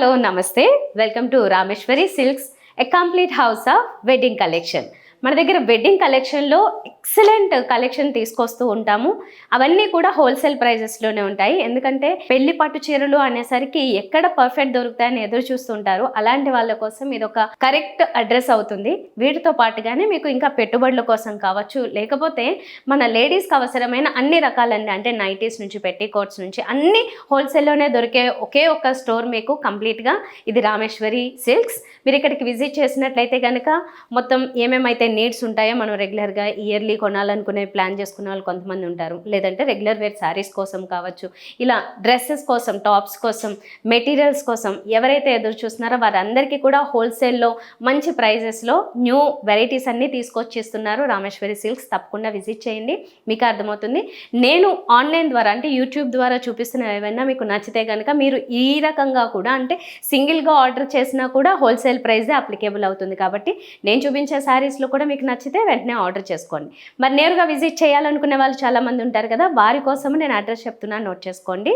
Hello నమస్తే. Welcome to Rameshwari silks a complete house of wedding collection మన దగ్గర wedding కలెక్షన్లో ఎక్సలెంట్ కలెక్షన్ తీసుకొస్తూ ఉంటాము. అవన్నీ కూడా హోల్సేల్ ప్రైజెస్లోనే ఉంటాయి. ఎందుకంటే పెళ్ళి పట్టు చీరలు అనేసరికి ఎక్కడ పర్ఫెక్ట్ దొరుకుతాయని ఎదురు చూస్తుంటారు. అలాంటి వాళ్ళ కోసం ఇది ఒక కరెక్ట్ అడ్రస్ అవుతుంది. వీటితో పాటుగానే మీకు ఇంకా పెట్టుబడుల కోసం కావచ్చు. లేకపోతే మన లేడీస్కి అవసరమైన అన్ని రకాలన్నీ అంటే నైటీస్ నుంచి పెట్టి కోట్స్ నుంచి అన్ని హోల్సేల్లోనే దొరికే ఒకే ఒక్క స్టోర్ మీకు కంప్లీట్గా ఇది రామేశ్వరి సిల్క్స్ మీరు ఇక్కడికి విజిట్ చేసినట్లయితే కనుక మొత్తం ఏమేమైతే నీడ్స్ ఉంటాయో? మనం రెగ్యులర్గా ఇయర్లీ కొనాలనుకునే ప్లాన్ చేసుకునే వాళ్ళు కొంతమంది ఉంటారు. లేదంటే రెగ్యులర్ వేర్ శారీస్ కోసం కావచ్చు ఇలా డ్రెస్సెస్ కోసం టాప్స్ కోసం మెటీరియల్స్ కోసం ఎవరైతే ఎదురు చూస్తున్నారో వారందరికీ కూడా హోల్సేల్లో మంచి ప్రైజెస్లో న్యూ వెరైటీస్ అన్నీ తీసుకొచ్చిస్తున్నారు. రామేశ్వరి సిల్క్స్ తప్పకుండా విజిట్ చేయండి. మీకు అర్థమవుతుంది. నేను ఆన్లైన్ ద్వారా అంటే యూట్యూబ్ ద్వారా చూపిస్తున్న ఏమైనా మీకు నచ్చితే కనుక మీరు ఈ రకంగా కూడా అంటే సింగిల్గా ఆర్డర్ చేసినా కూడా హోల్సేల్ ప్రైజే అప్లికేబుల్ అవుతుంది. కాబట్టి నేను చూపించే శారీస్లో కూడా మీకు నచ్చితే వెంటనే ఆర్డర్ చేసుకోండి. మరి నేరుగా విజిట్ చేయాలనుకునే వాళ్ళు చాలామంది ఉంటారు కదా వారి కోసం నేను అడ్రస్ చెప్తున్నాను నోట్ చేసుకోండి.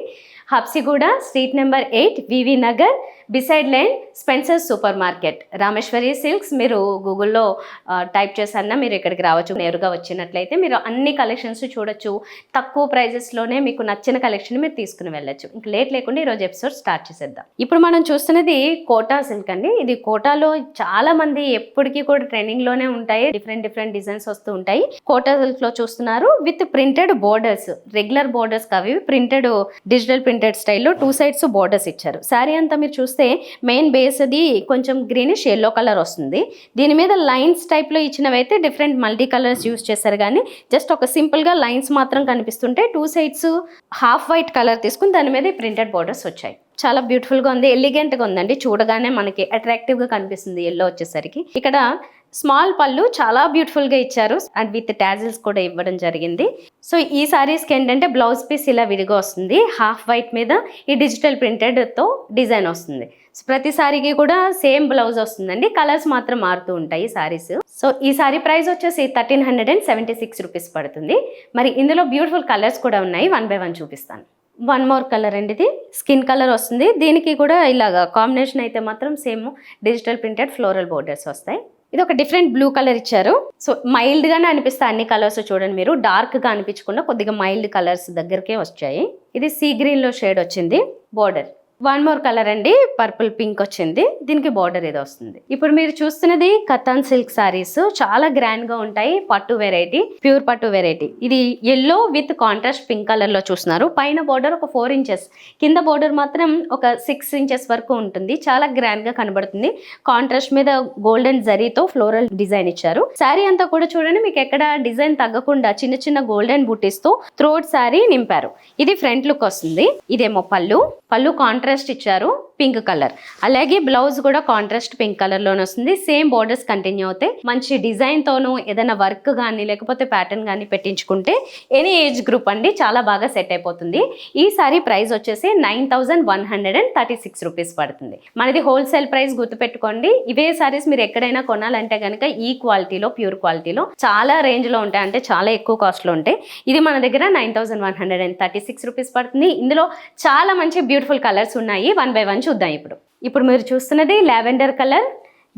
Habsiguda street number eight VV Nagar beside lane Spencer super market. Rameshwari silks మీరు గూగుల్లో టైప్ చేసన్నా మీరు ఇక్కడికి రావచ్చు. నేరుగా వచ్చినట్లయితే మీరు అన్ని కలెక్షన్స్ చూడొచ్చు. తక్కువ ప్రైజెస్లోనే మీకు నచ్చిన కలెక్షన్ మీరు తీసుకుని వెళ్ళొచ్చు. ఇంక లేట్ లేకుండా ఈరోజు ఎపిసోడ్ స్టార్ట్ చేసేద్దాం. ఇప్పుడు మనం చూస్తున్నది కోటా సిల్క్ అండి. ఇది కోటాలో చాలా మంది ఎప్పటికీ కూడా ట్రెండింగ్లోనే ఉంటాయి. డిఫరెంట్ డిఫరెంట్ డిజైన్స్ వస్తూ ఉంటాయి. కోటా సిల్క్లో చూస్తున్నారు. With printed borders. Regular borders కావి. Printed digital printed స్టైల్లో టూ సైడ్స్ బోర్డర్స్ ఇచ్చారు. శారీ అంతా మీరు చూస్తే మెయిన్ బేస్ అది కొంచెం గ్రీనిష్ ఎల్లో కలర్ వస్తుంది. దీని మీద లైన్స్ టైప్లో ఇచ్చినవైతే డిఫరెంట్ మల్టీ కలర్స్ యూస్ చేశారు. కానీ జస్ట్ ఒక సింపుల్గా లైన్స్ మాత్రం కనిపిస్తుంటే two sides half white colour తీసుకుని దాని మీద ప్రింటెడ్ బోర్డర్స్ వచ్చాయి. చాలా బ్యూటిఫుల్గా ఉంది ఎలిగెంట్గా ఉందండి. చూడగానే మనకి అట్రాక్టివ్గా కనిపిస్తుంది ఎల్లో వచ్చేసరికి. ఇక్కడ స్మాల్ పళ్ళు చాలా బ్యూటిఫుల్గా ఇచ్చారు. అండ్ విత్ టాజిల్స్ కూడా ఇవ్వడం జరిగింది. సో ఈ సారీస్కి ఏంటంటే బ్లౌజ్ పీస్ ఇలా విడిగా వస్తుంది. హాఫ్ వైట్ మీద ఈ డిజిటల్ ప్రింటెడ్తో డిజైన్ వస్తుంది. ప్రతి సారీకి కూడా సేమ్ బ్లౌజ్ వస్తుందండి. కలర్స్ మాత్రం మారుతూ ఉంటాయి సారీస్. సో ఈ సారీ ప్రైస్ వచ్చేసి thirteen hundred and seventy six rupees పడుతుంది. మరి ఇందులో బ్యూటిఫుల్ కలర్స్ కూడా ఉన్నాయి. వన్ బై వన్ చూపిస్తాను. వన్ మోర్ కలర్ అండి ఇది. స్కిన్ కలర్ వస్తుంది. దీనికి కూడా ఇలాగా కాంబినేషన్ అయితే మాత్రం same digital printed floral borders వస్తాయి. ఇది ఒక డిఫరెంట్ బ్లూ కలర్ ఇచ్చారు. సో మైల్డ్ గానే అనిపిస్తాయి అన్ని కలర్స్ చూడండి మీరు. డార్క్గా అనిపించకుండా కొద్దిగా మైల్డ్ కలర్స్ దగ్గరకే వచ్చాయి. ఇది సీ గ్రీన్లో షేడ్ వచ్చింది. బోర్డర్. వన్ మోర్ కలర్ అండి. పర్పుల్ పింక్ వచ్చింది. దీనికి బార్డర్ ఏదో వస్తుంది. ఇప్పుడు మీరు చూస్తున్నది కథాన్ సిల్క్ సారీస్ చాలా గ్రాండ్గా ఉంటాయి. పట్టు వెరైటీ ప్యూర్ పట్టు వెరైటీ ఇది ఎల్లో విత్ కాంట్రాస్ట్ పింక్ కలర్లో చూస్తున్నారు. పైన బార్డర్ ఒక ఫోర్ ఇంచెస్ కింద బార్డర్ మాత్రం ఒక సిక్స్ ఇంచెస్ వరకు ఉంటుంది. చాలా గ్రాండ్గా కనబడుతుంది. కాంట్రాస్ట్ మీద గోల్డెన్ జరీతో ఫ్లోరల్ డిజైన్ ఇచ్చారు. శారీ అంతా కూడా చూడండి. మీకు ఎక్కడ డిజైన్ తగ్గకుండా చిన్న చిన్న గోల్డెన్ బూటీస్తో థ్రోట్ శారీ నింపారు. ఇది ఫ్రంట్ లుక్ వస్తుంది. ఇదేమో పళ్ళు. పళ్ళు కాంట్రాస్ట్ ఇచ్చారు పింక్ కలర్. అలాగే బ్లౌజ్ కూడా కాంట్రాస్ట్ పింక్ కలర్లోనే వస్తుంది. సేమ్ బోర్డర్స్ కంటిన్యూ అవుతాయి. మంచి డిజైన్ తోను ఏదైనా వర్క్ కానీ లేకపోతే ప్యాటర్న్ కానీ పెట్టించుకుంటే ఎనీ ఏజ్ గ్రూప్ అండి చాలా బాగా సెట్ అయిపోతుంది. ఈ సారీ ప్రైస్ వచ్చేసి nine thousand one hundred and thirty six rupees పడుతుంది. మనది హోల్సేల్ ప్రైస్ గుర్తుపెట్టుకోండి. ఇవే సారీస్ మీరు ఎక్కడైనా కొనాలంటే కనుక ఈ క్వాలిటీలో ప్యూర్ క్వాలిటీలో చాలా రేంజ్లో ఉంటాయి. అంటే చాలా ఎక్కువ కాస్ట్లో ఉంటాయి. ఇది మన దగ్గర nine thousand one hundred and thirty six rupees పడుతుంది. ఇందులో చాలా మంచి బ్యూటిఫుల్ కలర్స్ ఉన్నాయి. వన్ బై వన్ చూద్దాం ఇప్పుడు. ఇప్పుడు మీరు చూస్తున్నది లావెండర్ కలర్.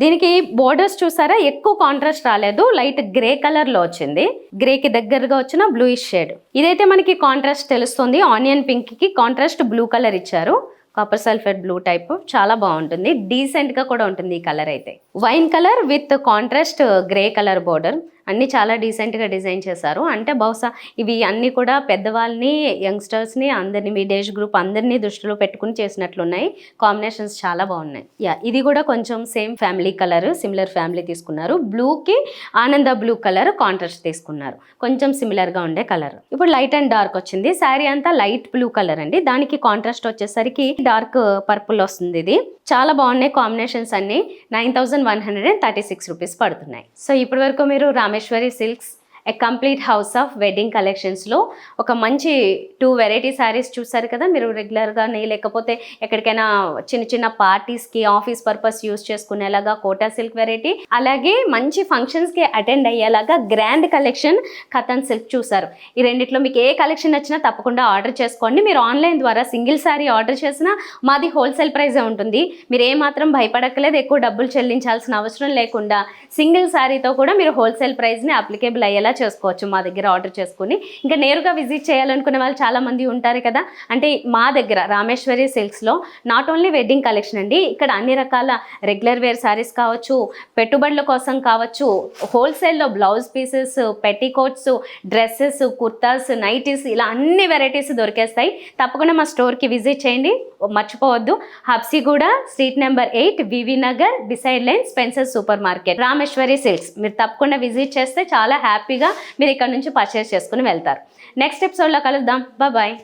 దీనికి బోర్డర్స్ చూసారా? ఎక్కువ కాంట్రాస్ట్ రాలేదు. లైట్ గ్రే కలర్లో వచ్చింది. గ్రేకి దగ్గరగా వచ్చిన బ్లూయిష్ షేడ్ ఇదైతే మనకి కాంట్రాస్ట్ తెలుస్తుంది. ఆనియన్ పింక్కి కాంట్రాస్ట్ బ్లూ కలర్ ఇచ్చారు. కాపర్ సల్ఫేట్ బ్లూ టైప్ చాలా బాగుంటుంది. డీసెంట్గా కూడా ఉంటుంది ఈ కలర్ అయితే. Wine colour with contrast grey colour border అన్ని చాలా డీసెంట్గా డిజైన్ చేశారు. అంటే బహుశా ఇవి అన్ని కూడా పెద్దవాళ్ళని యంగ్స్టర్స్ని అందరినీ అందరిని డేజ్ గ్రూప్ అందరినీ దృష్టిలో పెట్టుకుని చేసినట్లున్నాయి. కాంబినేషన్స్ చాలా బాగున్నాయి. యా ఇది కూడా కొంచెం same family colour similar family తీసుకున్నారు. బ్లూ కి ఆనంద బ్లూ కలర్ కాంట్రాస్ట్ తీసుకున్నారు. కొంచెం సిమిలర్గా ఉండే కలర్ ఇప్పుడు లైట్ అండ్ డార్క్ వచ్చింది. శారీ అంతా లైట్ బ్లూ కలర్ అండి. దానికి కాంట్రాస్ట్ వచ్చేసరికి డార్క్ పర్పుల్ వస్తుంది ఇది. చాలా బాగున్నాయి కాంబినేషన్స్ అన్ని. Nine thousand one hundred and thirty six rupees పడుతున్నాయి. సో ఇప్పటి వరకు మీరు Rameshwari silks a complete house of wedding కలెక్షన్స్లో ఒక మంచి టూ వెరైటీ శారీస్ చూసారు కదా మీరు రెగ్యులర్గానే లేకపోతే ఎక్కడికైనా చిన్న చిన్న పార్టీస్కి ఆఫీస్ పర్పస్ యూస్ చేసుకునేలాగా కోటా సిల్క్ వెరైటీ అలాగే మంచి ఫంక్షన్స్కి అటెండ్ అయ్యేలాగా గ్రాండ్ కలెక్షన్ కథన్ సిల్క్ చూసారు. ఈ రెండిట్లో మీకు ఏ కలెక్షన్ నచ్చినా తప్పకుండా ఆర్డర్ చేసుకోండి. మీరు ఆన్లైన్ ద్వారా సింగిల్ శారీ ఆర్డర్ చేసినా మాది హోల్సేల్ ప్రైజే ఉంటుంది. మీరు ఏమాత్రం భయపడక్కలేదు ఎక్కువ డబ్బులు చెల్లించాల్సిన అవసరం లేకుండా సింగిల్ శారీతో కూడా మీరు హోల్సేల్ ప్రైస్ని అప్లికేబుల్ అయ్యేలా చేసుకోవచ్చు మా దగ్గర ఆర్డర్ చేసుకుని. ఇంకా నేరుగా విజిట్ చేయాలనుకునే వాళ్ళు చాలామంది ఉంటారు కదా. అంటే మా దగ్గర రామేశ్వరి సిల్క్స్లో నాట్ ఓన్లీ వెడ్డింగ్ కలెక్షన్ అండి ఇక్కడ అన్ని రకాల రెగ్యులర్ వేర్ శారీస్ కావచ్చు పెట్టుబడుల కోసం కావచ్చు హోల్సేల్లో blouse pieces petticoats dresses kurtas nighties ఇలా అన్ని వెరైటీస్ దొరికేస్తాయి. తప్పకుండా మా స్టోర్కి విజిట్ చేయండి. మర్చిపోవద్దు. Habsiguda street number eight VV Nagar beside lane Spencer super market Rameshwari silks. మీరు తప్పకుండా విజిట్ చేస్తే చాలా హ్యాపీగా మీరు ఇక్కడ నుంచి పర్చేస్ చేసుకుని వెళ్తారు. నెక్స్ట్ ఎపిసోడ్లో కలుద్దాం. బాయ్